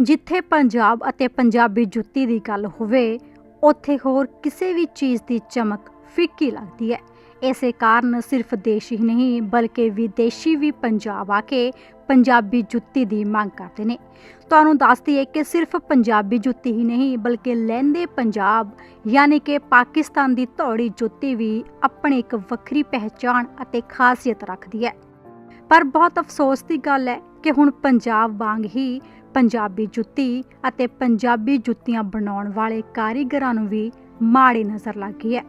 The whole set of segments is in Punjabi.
ਜਿੱਥੇ ਪੰਜਾਬ ਅਤੇ ਪੰਜਾਬੀ ਜੁੱਤੀ ਦੀ ਗੱਲ ਹੋਵੇ, ਉੱਥੇ ਹੋਰ ਕਿਸੇ ਵੀ ਚੀਜ਼ ਦੀ ਚਮਕ ਫਿੱਕੀ ਲੱਗਦੀ ਹੈ। ਇਸੇ ਕਾਰਨ ਸਿਰਫ ਦੇਸ਼ ਹੀ ਨਹੀਂ, ਬਲਕਿ ਵਿਦੇਸ਼ੀ ਵੀ ਪੰਜਾਬ ਆ ਕੇ ਪੰਜਾਬੀ ਜੁੱਤੀ ਦੀ ਮੰਗ ਕਰਦੇ ਨੇ। ਤੁਹਾਨੂੰ ਦੱਸ ਦਈਏ ਕਿ ਸਿਰਫ ਪੰਜਾਬੀ ਜੁੱਤੀ ਹੀ ਨਹੀਂ, ਬਲਕਿ ਲਹਿੰਦੇ ਪੰਜਾਬ, ਯਾਨੀ ਕਿ ਪਾਕਿਸਤਾਨ ਦੀ ਧੌੜੀ ਜੁੱਤੀ ਵੀ ਆਪਣੀ ਇੱਕ ਵੱਖਰੀ ਪਹਿਚਾਣ ਅਤੇ ਖਾਸੀਅਤ ਰੱਖਦੀ ਹੈ। ਪਰ ਬਹੁਤ ਅਫਸੋਸ ਦੀ ਗੱਲ ਹੈ ਕਿ ਹੁਣ ਪੰਜਾਬ ਵਾਂਗ ਹੀ ਪੰਜਾਬੀ ਜੁੱਤੀ ਅਤੇ ਪੰਜਾਬੀ ਜੁੱਤੀਆਂ ਬਣਾਉਣ ਵਾਲੇ ਕਾਰੀਗਰਾਂ ਨੂੰ ਵੀ ਮਾੜੀ ਨਜ਼ਰ ਲੱਗ ਹੈ,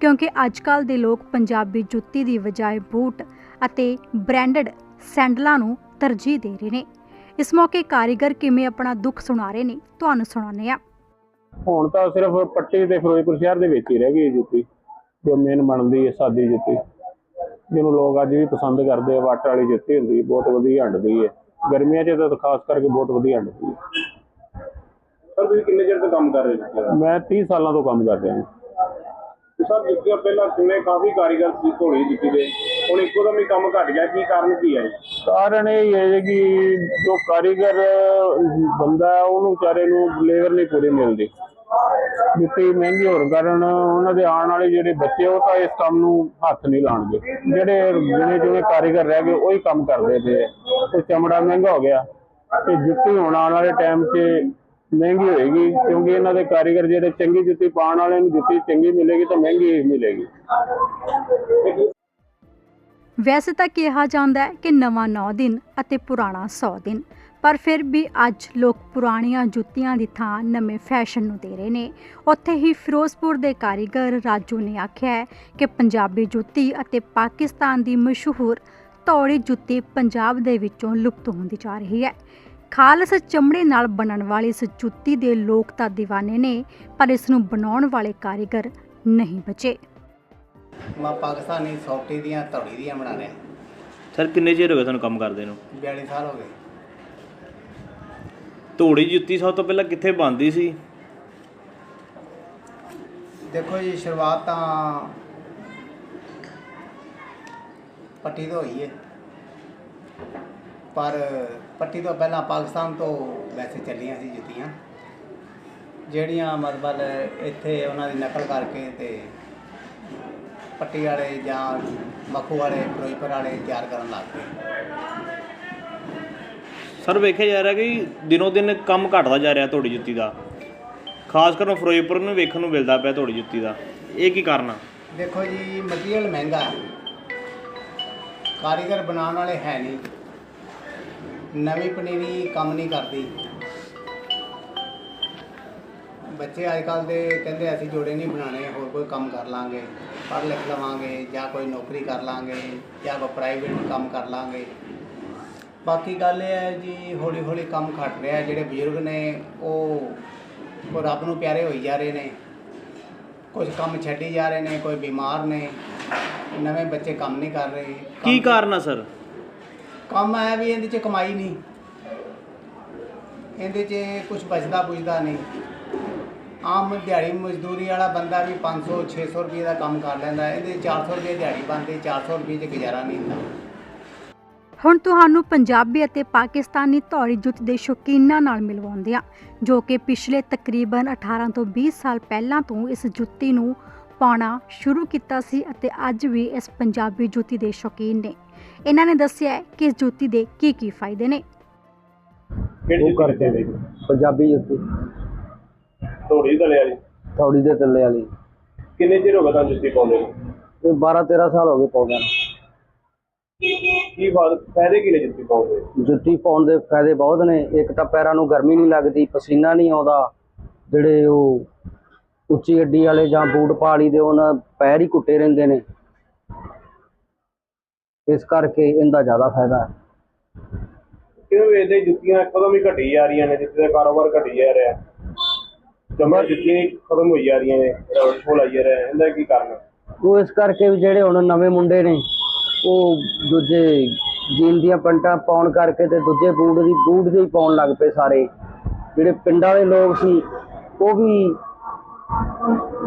ਕਿਉਂਕਿ ਅੱਜਕੱਲ ਦੇ ਲੋਕ ਪੰਜਾਬੀ ਜੁੱਤੀ ਦੀ ਬਜਾਏ ਬੂਟ ਅਤੇ ਬ੍ਰਾਂਡਡ ਸੈਂਡਲਾਂ ਨੂੰ ਤਰਜੀਹ ਦੇ ਰਹੇ ਨੇ। ਇਸ ਮੌਕੇ ਕਾਰੀਗਰ ਕਿਵੇਂ ਆਪਣਾ ਦੁੱਖ ਸੁਣਾ ਰਹੇ ਨੇ, ਤੁਹਾਨੂੰ ਸੁਣਾਉਂਦੇ ਆ ਹੁਣ ਤਾਂ ਸਿਰਫ ਪੱਟੀ ਤੇ ਫਿਰੋਜ਼ਪੁਰ ਸ਼ਹਿਰ ਦੇ ਵਿੱਚ ਹੀ ਰਹਿ ਗਈ ਜੁੱਤੀ, ਜੋ ਮੇਨ ਬਣਦੀ ਹੈ ਸਾਦੀ ਜੁੱਤੀ, ਜਿਹਨੂੰ ਲੋਕ ਅੱਜ ਵੀ ਪਸੰਦ ਕਰਦੇ ਆ ਵਾਟ ਵਾਲੀ ਜੁੱਤੀ ਹੁੰਦੀ, ਬਹੁਤ ਵਧੀਆ ਹੰਡਦੀ ਹੈ। ਗਰਮੀਆਂ 'ਚ ਤਾਂ ਖਾਸ ਕਰਕੇ ਬਹੁਤ ਵਧੀਆ ਹੰਡਦੀ ਹੈ ਸਰ ਤੁਸੀਂ ਕਿੰਨੇ ਚਿਰ ਤੋਂ ਕੰਮ ਕਰ ਰਹੇ ਹੋ? ਮੈਂ 30 ਸਾਲਾਂ ਤੋਂ ਕੰਮ ਕਰ ਰਿਹਾ। ਹਾਂ ਸਰ ਜੁੱਤੀਆਂ ਪਹਿਲਾਂ ਕਿੰਨੇ ਕਾਫੀ ਕਾਰੀਗਰ ਸੀ ਘੋੜੀ ਜੁੱਤੀ ਦੇ ਹੁਣ ਇੱਕੋ ਦਮ ਹੀ ਕੰਮ ਘਟ ਗਿਆ। ਕੀ ਕਾਰਨ ਕੀ ਹੈ? ਕਾਰਨ ਇਹ ਹੈ ਕਿ ਜੋ ਕਾਰੀਗਰ ਬੰਦਾ ਉਹਨੂੰ ਵਿਚਾਰੇ ਨੂੰ ਲੇਬਰ ਨਹੀਂ ਪੂਰੀ ਮਿਲਦੀ। ਜੁੱਤੀ ਮਹਿੰਗੀ ਹੋਣ ਕਾਰਨ ਉਹਨਾਂ ਦੇ ਆਉਣ ਵਾਲੇ ਜਿਹੜੇ ਬੱਚੇ ਉਹ ਤਾਂ ਇਸ ਕੰਮ ਨੂੰ ਹੱਥ ਨਹੀਂ ਲਾਣਗੇ ਜਿਹੜੇ ਜਿਹੜੇ ਜਿਹੜੇ ਕਾਰੀਗਰ ਰਹਿ ਗਏ, ਉਹੀ ਕੰਮ ਕਰਦੇ ਪਏ ਤੇ ਚਮੜਾ ਮਹਿੰਗਾ ਹੋ ਗਿਆ। ਤੇ ਜੁੱਤੀ ਹੁਣ ਆਉਣ ਵਾਲੇ ਟਾਈਮ 'ਚ ਮਹਿੰਗੀ ਹੋਏਗੀ, ਕਿਉਂਕਿ ਇਹਨਾਂ ਦੇ ਕਾਰੀਗਰ ਜਿਹੜੇ ਚੰਗੀ ਜੁੱਤੀ ਪਾਉਣ ਵਾਲੇ ਨੂੰ ਜੁੱਤੀ ਚੰਗੀ ਮਿਲੇਗੀ ਤਾਂ ਮਹਿੰਗੀ ਮਿਲੇਗੀ। ਵੈਸੇ ਤਾਂ ਕਿਹਾ ਜਾਂਦਾ ਹੈ ਕਿ ਨਵਾਂ 9 ਦਿਨ ਅਤੇ ਪੁਰਾਣਾ 100 ਦਿਨ। ਪਰ ਫਿਰ ਵੀ ਅੱਜ ਲੋਕ ਪੁਰਾਣੀਆਂ ਜੁੱਤੀਆਂ ਦੀ ਥਾਂ ਨਵੇਂ ਫੈਸ਼ਨ ਨੂੰ ਦੇ ਰਹੇ ਨੇ। ਉੱਥੇ ਹੀ ਫਿਰੋਜ਼ਪੁਰ ਦੇ ਕਾਰੀਗਰ ਰਾਜੂ ਨੇ ਆਖਿਆ ਕਿ ਪੰਜਾਬੀ ਜੁੱਤੀ ਅਤੇ ਪਾਕਿਸਤਾਨ ਦੀ ਮਸ਼ਹੂਰ ਤੌੜੀ ਜੁੱਤੀ ਪੰਜਾਬ ਦੇ ਵਿੱਚੋਂ ਲੁਪਤ ਹੁੰਦੀ ਜਾ ਰਹੀ ਹੈ। ਖਾਲਸ ਚਮੜੇ ਨਾਲ ਬਣਨ ਵਾਲੀ ਇਸ ਜੁੱਤੀ ਦੇ ਲੋਕ ਤਾਂ دیਵਾਨੇ ਨੇ ਪਰ ਇਸ ਨੂੰ ਬਣਾਉਣ ਵਾਲੇ ਕਾਰੀਗਰ ਨਹੀਂ ਬਚੇ। ਮੈਂ ਪਾਕਿਸਤਾਨੀ ਸੌਟੀ ਦੀਆਂ ਧੌੜੀ ਦੀਆਂ ਬਣਾ ਰਿਹਾ ਸਰ ਕਿੰਨੇ ਚਿਰ ਹੋ ਤੁਹਾਨੂੰ ਕੰਮ ਕਰਦੇ ਨੂੰ? 42 ਸਾਲ ਹੋ ਗਏ। ਧੂੜੀ ਜੁੱਤੀ ਸਭ ਤੋਂ ਪਹਿਲਾਂ ਕਿੱਥੇ ਬਣਦੀ ਸੀ? ਦੇਖੋ ਜੀ, ਸ਼ੁਰੂਆਤ ਤਾਂ ਪੱਟੀ ਤੋਂ ਹੋਈ ਹੈ ਪਰ ਪੱਟੀ ਤੋਂ ਪਹਿਲਾਂ ਪਾਕਿਸਤਾਨ ਤੋਂ ਵੈਸੇ ਚੱਲੀਆਂ ਸੀ ਜੁੱਤੀਆਂ। ਜਿਹੜੀਆਂ ਮਤਲਬ ਇੱਥੇ ਉਹਨਾਂ ਦੀ ਨਕਲ ਕਰਕੇ ਤੇ ਪੱਟੀ ਵਾਲੇ ਜਾਂ ਮੱਖੂ ਵਾਲੇ, ਫਿਰੋਜ਼ਪੁਰ ਵਾਲੇ ਤਿਆਰ ਕਰਨ ਲੱਗ ਪਏ ਸਰ ਵੇਖਿਆ ਜਾ ਰਿਹਾ ਕਿ ਦਿਨੋ ਦਿਨ ਕੰਮ ਘਟਦਾ ਜਾ ਰਿਹਾ ਤੁਹਾਡੀ ਜੁੱਤੀ ਦਾ। ਖਾਸ ਕਰ ਫਿਰੋਜ਼ਪੁਰ ਨੂੰ ਵੇਖਣ ਨੂੰ ਮਿਲਦਾ ਪਿਆ ਧੂੜੀ ਜੁੱਤੀ ਦਾ। ਇਹ ਕੀ ਕਾਰਨ ਆ? ਦੇਖੋ ਜੀ, ਮਟੀਰੀਅਲ ਮਹਿੰਗਾ ਹੈ। ਕਾਰੀਗਰ ਬਣਾਉਣ ਵਾਲੇ ਹੈ ਨਹੀਂ। ਨਵੀਂ ਪਨੀਰੀ ਕੰਮ ਨਹੀਂ ਕਰਦੀ। ਬੱਚੇ ਅੱਜ ਕੱਲ ਦੇ ਕਹਿੰਦੇ ਅਸੀਂ ਜੋੜੇ ਨਹੀਂ ਬਣਾਣੇ ਹੋਰ ਕੋਈ ਕੰਮ ਕਰ ਲਾਂਗੇ। ਪੜ੍ਹ ਲਿਖ ਲਵਾਂਗੇ ਜਾਂ ਕੋਈ ਨੌਕਰੀ ਕਰ ਲਾਂਗੇ ਜਾਂ ਕੋਈ ਪ੍ਰਾਈਵੇਟ ਕੰਮ ਕਰ ਲਾਂਗੇ। ਬਾਕੀ ਗੱਲ ਇਹ ਹੈ ਜੀ ਹੌਲੀ ਹੌਲੀ ਕੰਮ ਘਟ ਰਿਹਾ ਜਿਹੜੇ ਬਜ਼ੁਰਗ ਨੇ ਉਹ ਰੱਬ ਨੂੰ ਪਿਆਰੇ ਹੋਈ ਜਾ ਰਹੇ ਨੇ। ਕੁਝ ਕੰਮ ਛੱਡੀ ਜਾ ਰਹੇ ਨੇ ਕੋਈ ਬਿਮਾਰ ਨੇ। ਨਵੇਂ ਬੱਚੇ ਕੰਮ ਨਹੀਂ ਕਰ ਰਹੇ। ਕੀ ਕਾਰਨ ਆ ਸਰ? ਕੰਮ ਹੈ ਵੀ ਇਹਦੇ 'ਚ ਕਮਾਈ ਨਹੀਂ। ਇਹਦੇ 'ਚ ਕੁਝ ਬਚਦਾ ਬੁਝਦਾ ਨਹੀਂ। ਆਮ ਦਿਹਾੜੀ ਮਜ਼ਦੂਰੀ ਵਾਲਾ ਬੰਦਾ ਵੀ 500 600 ਰੁਪਏ ਦਾ ਕੰਮ ਕਰ ਲੈਂਦਾ। ਇਹਦੇ 400 ਰੁਪਏ ਦਿਹਾੜੀ ਬਣਦੀ 400 ਰੁਪਏ 'ਚ ਗੁਜ਼ਾਰਾ ਨਹੀਂ ਹੁੰਦਾ। ਹੁਣ ਤੁਹਾਨੂੰ ਪੰਜਾਬੀ ਅਤੇ ਪਾਕਿਸਤਾਨੀ ਧੌੜੀ ਜੁੱਤ ਦੇ ਸ਼ੌਕੀਨਾਂ ਨਾਲ ਮਿਲਵਾਉਂਦੇ ਹਾਂ ਜੋ ਕਿ ਪਿਛਲੇ ਤਕਰੀਬਨ 18 ਤੋਂ 20 ਸਾਲ ਪਹਿਲਾਂ ਤੋਂ ਇਸ ਜੁੱਤੀ ਨੂੰ ਪਾਉਣਾ ਸ਼ੁਰੂ ਕੀਤਾ ਸੀ ਅਤੇ ਅੱਜ ਵੀ ਇਸ ਪੰਜਾਬੀ ਜੁੱਤੀ ਦੇ ਸ਼ੌਕੀਨ ਨੇ। ਇਹਨਾਂ ਨੇ ਦੱਸਿਆ ਕਿ ਇਸ ਜੁੱਤੀ ਦੇ ਕੀ ਕੀ ਫਾਇਦੇ ਨੇ। ਉਹ ਪੰਜਾਬੀ ਜੁੱਤੀ। ਘੋੜੀ ਦਲੇ ਵਾਲੀ? ਥੌੜੀ ਦੇ ਥੱਲੇ ਵਾਲੀ। ਕਿੰਨੇ ਚਿਰ ਹੋ ਗਿਆ ਤੁਹਾਨੂੰ ਜੁੱਤੀ ਪਾਉਂਦੇ ਨੂੰ? ਇਹ 12 13 ਸਾਲ ਹੋ ਗਏ ਪਾਉਂਦਿਆਂ ਨੂੰ। ਕੀ ਫਾਇਦੇ ਕੀ ਨੇ ਜੁੱਤੀ ਪਾਉਂਦੇ ਜੁੱਤੀ ਪਾਉਣ ਦੇ ਫਾਇਦੇ ਬਹੁਤ ਨੇ। ਇੱਕ ਤਾਂ ਪੈਰਾਂ ਨੂੰ ਗਰਮੀ ਨਹੀਂ ਲੱਗਦੀ ਪਸੀਨਾ ਨਹੀਂ ਆਉਂਦਾ। ਜਿਹੜੇ ਉਹ ਉੱਚੀ ਅੱਡੀ ਵਾਲੇ ਜਾਂ ਬੂਟ ਪਾਲੀ ਦੇ ਉਹਨਾਂ ਪੈਰ ਹੀ ਕੁੱਟੇ ਰਹਿੰਦੇ ਨੇ। ਇਸ ਕਰਕੇ ਇਹਦਾ ਜ਼ਿਆਦਾ ਫਾਇਦਾ ਹੈ। ਕਿਉਂ ਵੇਚਦੇ ਜੁੱਤੀਆਂ ਇੱਕਦਮ ਹੀ ਘਟੀ ਜਾ ਰਹੀਆਂ ਨੇ ਜੁੱਤੀ ਦਾ ਕਾਰੋਬਾਰ ਘਟੀ ਜਾ ਰਿਹਾ ਜਮਾ ਜੁੱਤੀਆਂ ਹੀ ਖਤਮ ਹੋਈ ਜਾ ਰਹੀਆਂ ਨੇ ਰੌਲ ਆਈ ਜਾ ਰਿਹਾ ਇਹਦਾ ਕੀ ਕਾਰਨ ਹੈ? ਉਹ ਇਸ ਕਰਕੇ ਵੀ ਜਿਹੜੇ ਹੁਣ ਨਵੇਂ ਮੁੰਡੇ ਨੇ ਉਹ ਦੂਜੇ ਜੀਨ ਦੀਆਂ ਪੈਂਟਾਂ ਪਾਉਣ ਕਰਕੇ ਤੇ ਦੂਜੇ ਬੂਟ ਦੀ ਬੂਟ ਦੇ ਹੀ ਪਾਉਣ ਲੱਗ ਪਏ ਸਾਰੇ। ਜਿਹੜੇ ਪਿੰਡਾਂ ਵਾਲੇ ਲੋਕ ਸੀ ਉਹ ਵੀ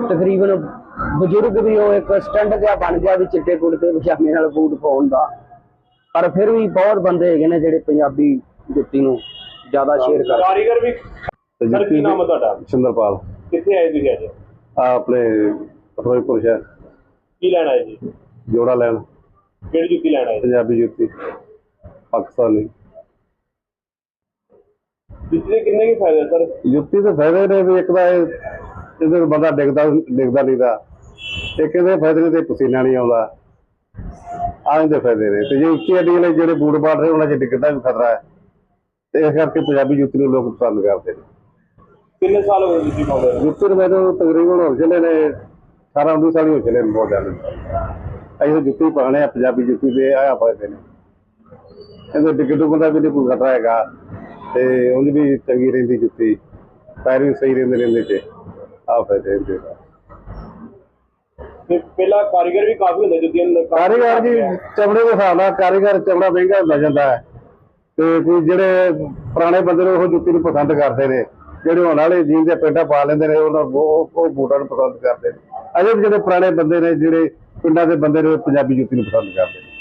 ਤਕਰੀਬਨ ਬਜ਼ੁਰਗ ਵੀ ਉਹ ਇੱਕ ਸਟੈਂਡ ਜਿਹਾ ਬਣ ਗਿਆ ਵੀ ਚਿੱਟੇ ਕੁੜਤੇ ਪਜਾਮੇ ਨਾਲ ਬੂਟ ਪਾਉਣ ਦਾ। ਪਰ ਫਿਰ ਵੀ ਬਹੁਤ ਬੰਦੇ ਹੈਗੇ ਨੇ ਜਿਹੜੇ ਪੰਜਾਬੀ ਜੁੱਤੀ ਨੂੰ ਜ਼ਿਆਦਾ ਸ਼ੇਅਰ ਕਰ ਕਾਰੀਗਰ ਵੀ ਸਰ ਕੀ ਨਾਮ ਹੈ ਤੁਹਾਡਾ? ਸਿੰਦਰਪਾਲ। ਕਿੱਥੇ ਆਏ ਤੁਸੀਂ ਅੱਜ? ਆ ਆਪਣੇ ਫਿਰੋਜ਼ਪੁਰ ਸ਼ਹਿਰ। ਕੀ ਲੈਣਾ ਹੈ ਜੀ? ਜੋੜਾ ਲੈਣ। ਕਿਹੜੀ ਜੁੱਤੀ ਲੈਣਾ ਹੈ ਪੰਜਾਬੀ ਜੁੱਤੀ। ਪਾਕਿਸਤਾਨੀ। ਜੁੱਤੀ ਦੇ ਕਿੰਨੇ ਕੀ ਫਾਇਦੇ ਸਰ? ਜੁੱਤੀ ਦੇ ਫਾਇਦੇ ਨੇ ਵੀ ਇੱਕ ਤਾਂ ਇਹ ਇਹਦੇ ਬੰਦਾ ਡਿੱਗਦਾ ਡਿੱਗਦਾ ਨਹੀਂ ਦਾ ਇੱਕ ਇਹਦੇ ਫਾਇਦੇ ਨੇ ਤੇ ਪਸੀਨਾ ਨਹੀਂ ਆਉਂਦਾ। ਆਹ ਇਹਦੇ ਫਾਇਦੇ ਨੇ। ਤੇ ਜੇ ਉੱਚੀ ਅੱਡੀ ਵਾਲੇ ਜਿਹੜੇ ਬੂਟ ਬਾਟ ਰਹੇ ਉਹਨਾਂ 'ਚ ਡਿੱਗਦਾ ਵੀ ਖਤਰਾ ਹੈ। ਤੇ ਇਸ ਕਰਕੇ ਪੰਜਾਬੀ ਜੁੱਤੀ ਨੂੰ ਲੋਕ ਪਸੰਦ ਕਰਦੇ ਨੇ। ਕਿੰਨੇ ਸਾਲ ਹੋ ਗਏ ਜੁੱਤੀ ਪਾਉਂਦੇ? ਜੁੱਤੀ ਨੂੰ ਮੈਨੂੰ ਤਕਰੀਬਨ ਹੋ ਚਲੇ ਨੇ 18 19 ਸਾਲ ਹੀ ਹੋ ਚਲੇ ਨੇ ਬਹੁਤ ਜ਼ਿਆਦਾ। ਅਸੀਂ ਤਾਂ ਜੁੱਤੀ ਪਾਉਣੇ ਆ ਪੰਜਾਬੀ ਜੁੱਤੀ ਦੇ ਆਇਆ ਫਾਇਦੇ ਨੇ। ਇਹਦੇ ਡਿੱਗ ਡੁੱਗ ਦਾ ਵੀ ਨਹੀਂ ਕੋਈ ਖਤਰਾ ਹੈਗਾ। ਤੇ ਉਂਝ ਵੀ ਚੰਗੀ ਰਹਿੰਦੀ ਜੁੱਤੀ। ਪੈਰ ਵੀ ਸਹੀ ਰਹਿੰਦੇ ਰਹਿੰਦੇ ਚ ਆ ਫਾਇਦੇ ਇਹਦੇ ਦਾ ਤੇ ਪਹਿਲਾਂ ਕਾਰੀਗਰ ਵੀ ਕਾਫੀ ਹੁੰਦੇ ਜੁੱਤੀਆਂ ਨੂੰ ਕਾਰੀਗਰ ਜੀ ਚਮੜੇ ਦੇ ਹਿਸਾਬ ਨਾਲ ਕਾਰੀਗਰ ਚਮੜਾ ਮਹਿੰਗਾ ਹੁੰਦਾ ਜਾਂਦਾ ਹੈ। ਤੇ ਕੋਈ ਜਿਹੜੇ ਪੁਰਾਣੇ ਬੰਦੇ ਨੇ ਉਹ ਜੁੱਤੀ ਨੂੰ ਪਸੰਦ ਕਰਦੇ ਨੇ। ਜਿਹੜੇ ਹੁਣ ਵਾਲੇ ਜੀਨ ਦੇ ਪੈਂਟਾਂ ਪਾ ਲੈਂਦੇ ਨੇ ਉਹਨਾਂ ਉਹ ਉਹ ਬੂਟਾਂ ਨੂੰ ਪਸੰਦ ਕਰਦੇ ਨੇ। ਅਜੇ ਵੀ ਜਿਹੜੇ ਪੁਰਾਣੇ ਬੰਦੇ ਨੇ ਜਿਹੜੇ ਪਿੰਡਾਂ ਦੇ ਬੰਦੇ ਨੇ ਪੰਜਾਬੀ ਜੁੱਤੀ ਨੂੰ ਪਸੰਦ ਕਰਦੇ ਨੇ।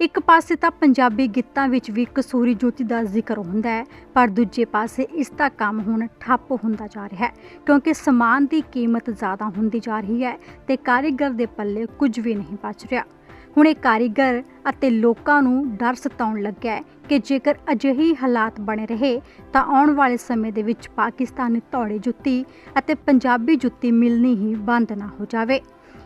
ਇੱਕ ਪਾਸੇ ਤਾਂ ਪੰਜਾਬੀ ਗੀਤਾਂ ਵਿੱਚ ਵੀ ਕਸੂਰੀ ਜੋਤੀ ਦਾ ਜ਼ਿਕਰ ਹੁੰਦਾ ਹੈ, ਪਰ ਦੂਜੇ ਪਾਸੇ ਇਸ ਦਾ ਕੰਮ ਹੁਣ ਠੱਪ ਹੁੰਦਾ ਜਾ ਰਿਹਾ ਹੈ, ਕਿਉਂਕਿ ਸਮਾਨ ਦੀ ਕੀਮਤ ਜ਼ਿਆਦਾ ਹੁੰਦੀ ਜਾ ਰਹੀ ਹੈ ਤੇ ਕਾਰੀਗਰ ਦੇ ਪੱਲੇ ਕੁਝ ਵੀ ਨਹੀਂ ਬਚ ਰਿਹਾ। ਹੁਣ ਇਹ ਕਾਰੀਗਰ ਅਤੇ ਲੋਕਾਂ ਨੂੰ ਡਰ ਸਤਾਉਣ ਲੱਗਿਆ ਹੈ ਕਿ ਜੇਕਰ ਅਜਿਹੀ ਹਾਲਾਤ ਬਣੇ ਰਹੇ, ਤਾਂ ਆਉਣ ਵਾਲੇ ਸਮੇਂ ਦੇ ਵਿੱਚ ਪਾਕਿਸਤਾਨੀ ਧੌੜੀ ਜੁੱਤੀ ਅਤੇ ਪੰਜਾਬੀ ਜੁੱਤੀ ਮਿਲਣੀ ਹੀ ਬੰਦ ਨਾ ਹੋ ਜਾਵੇ।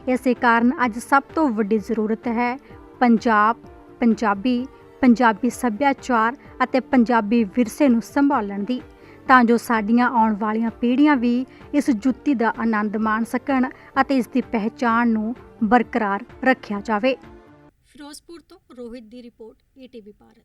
ਇਸੇ ਕਾਰਨ ਅੱਜ ਸਭ ਤੋਂ ਵੱਡੀ ਜ਼ਰੂਰਤ ਹੈ ਪੰਜਾਬ, ਪੰਜਾਬੀ ਪੰਜਾਬੀ ਸੱਭਿਆਚਾਰ ਅਤੇ ਪੰਜਾਬੀ ਵਿਰਸੇ ਨੂੰ ਸੰਭਾਲਣ ਦੀ, ਤਾਂ ਜੋ ਸਾਡੀਆਂ ਆਉਣ ਵਾਲੀਆਂ ਪੀੜ੍ਹੀਆਂ ਵੀ ਇਸ ਜੁੱਤੀ ਦਾ ਆਨੰਦ ਮਾਣ ਸਕਣ ਅਤੇ ਇਸ ਦੀ ਪਹਿਚਾਣ ਨੂੰ ਬਰਕਰਾਰ ਰੱਖਿਆ ਜਾਵੇ। ਫਿਰੋਜ਼ਪੁਰ ਤੋਂ ਰੋਹਿਤ ਦੀ ਰਿਪੋਰਟ ਈਟੀਵੀ ਭਾਰਤ।